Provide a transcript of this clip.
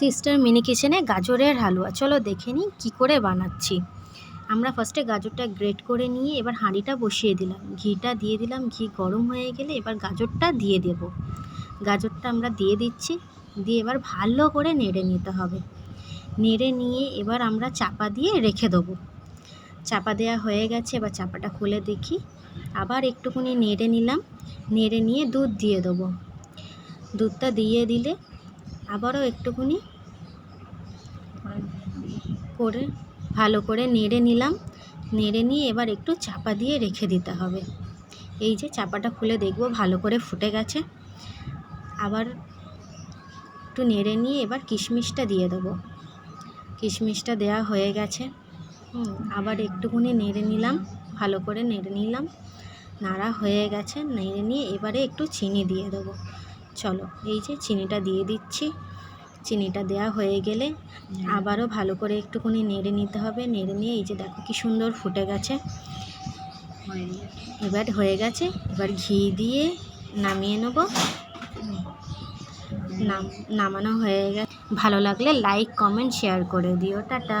Sister mini কিচেনে গাজরের হালুয়া। চলো দেখে নিই কী করে বানাচ্ছি। আমরা ফার্স্টে গাজরটা গ্রেট করে নিয়ে এবার হাঁড়িটা বসিয়ে দিলাম। ঘিটা দিয়ে দিলাম, ঘি গরম হয়ে গেলে এবার গাজরটা দিয়ে দেব। গাজরটা আমরা দিয়ে দিচ্ছি, দিয়ে এবার ভালো করে নেড়ে নিতে হবে। নেড়ে নিয়ে এবার আমরা চাপা দিয়ে রেখে দেবো। চাপা দেওয়া হয়ে গেছে, এবার চাপাটা খুলে দেখি। আবার একটুখানি নেড়ে নিলাম। নেড়ে নিয়ে দুধ দিয়ে দেবো। দুধটা দিয়ে দিলে আবারও একটুখানি করে, ভালো করে নেড়ে নিলাম। নেড়ে নিয়ে এবার একটু চাপা দিয়ে রেখে দিতে হবে। এই যে চাপাটা খুলে দেখব, ভালো করে ফুটে গেছে। আবার একটু নেড়ে নিয়ে এবার কিশমিশটা দিয়ে দেবো। কিশমিশটা দেওয়া হয়ে গেছে। আবার একটুখানি নেড়ে নিলাম, ভালো করে নেড়ে নিলাম। নাড়া হয়ে গেছে, নেড়ে নিয়ে এবারে একটু চিনি দিয়ে দেবো। চলো, এই যে চিনিটা দিয়ে দিচ্ছি। চিনিটা দেওয়া হয়ে গেলে আবারও ভালো করে একটুখানি নেড়ে নিতে হবে। নেড়ে নিয়ে এই যে দেখো কি সুন্দর ফুটে গেছে। এবার হয়ে গেছে, এবার ঘি দিয়ে নামিয়ে নেব। নাম, নামানো হয়ে গেছে। ভালো লাগলে লাইক কমেন্ট শেয়ার করে দিও। টাটা।